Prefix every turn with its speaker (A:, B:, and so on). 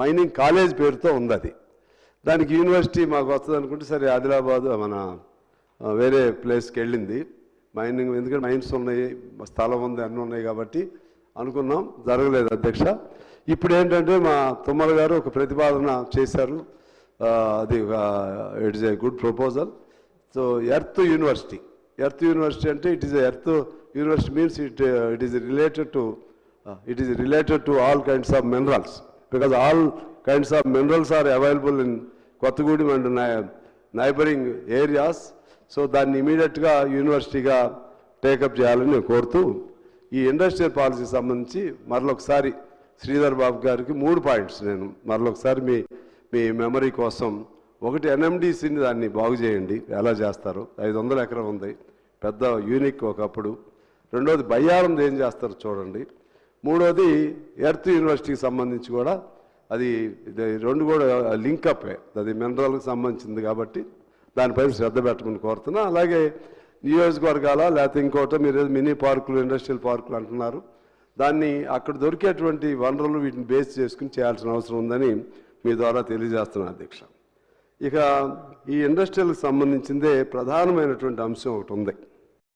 A: Mining college పేరుతో ఉంది అది దానికి యూనివర్సిటీ మాకు వస్తుంది అనుకుంటే సరే ఆదిలాబాద్ మన వేరే ప్లేస్కి వెళ్ళింది. మైనింగ్ ఎందుకంటే మైన్స్ ఉన్నాయి స్థలం ఉంది అన్నీ ఉన్నాయి కాబట్టి అనుకున్నాం. జరగలేదు అధ్యక్ష. ఇప్పుడు ఏంటంటే మా తుమ్మల గారు ఒక ప్రతిపాదన చేశారు. అది it is a good proposal so earth university earth university అంటే it is earth university means it it is related to it is related to all kinds of minerals because all kinds of minerals are available in Kothagudem and neighbouring areas so దాన్ని ఇమీడియట్గా యూనివర్సిటీగా take up చేయాలని నేను కోరుతూ ఈ industrial policy సంబంధించి మరొకసారి శ్రీధర్ బాబు గారికి మూడు పాయింట్స్ నేను మరొకసారి మీ మీ మెమరీ కోసం. ఒకటి ఎన్ఎండిసిని దాన్ని బాగు చేయండి. ఎలా చేస్తారు. ఐదు వందల ఎకరం ఉంది. పెద్ద యూనిక్ ఒకప్పుడు. రెండోది బయ్యారం ఏం చేస్తారు చూడండి. మూడోది ఎర్త్ యూనివర్సిటీకి సంబంధించి కూడా అది రెండు కూడా లింక్ అది మినరల్కి సంబంధించింది కాబట్టి దానిపైన శ్రద్ధ పెట్టమని కోరుతున్నా. అలాగే నియోజకవర్గాల లేకపోతే ఇంకోట మీరు మినీ పార్కులు ఇండస్ట్రియల్ పార్కులు అంటున్నారు. దాన్ని అక్కడ దొరికేటువంటి వనరులు వీటిని బేస్ చేసుకుని చేయాల్సిన అవసరం ఉందని మీ ద్వారా తెలియజేస్తున్నాను అధ్యక్ష. ఇక ఈ ఇండస్ట్రియల్కి సంబంధించిందే ప్రధానమైనటువంటి అంశం ఒకటి ఉంది.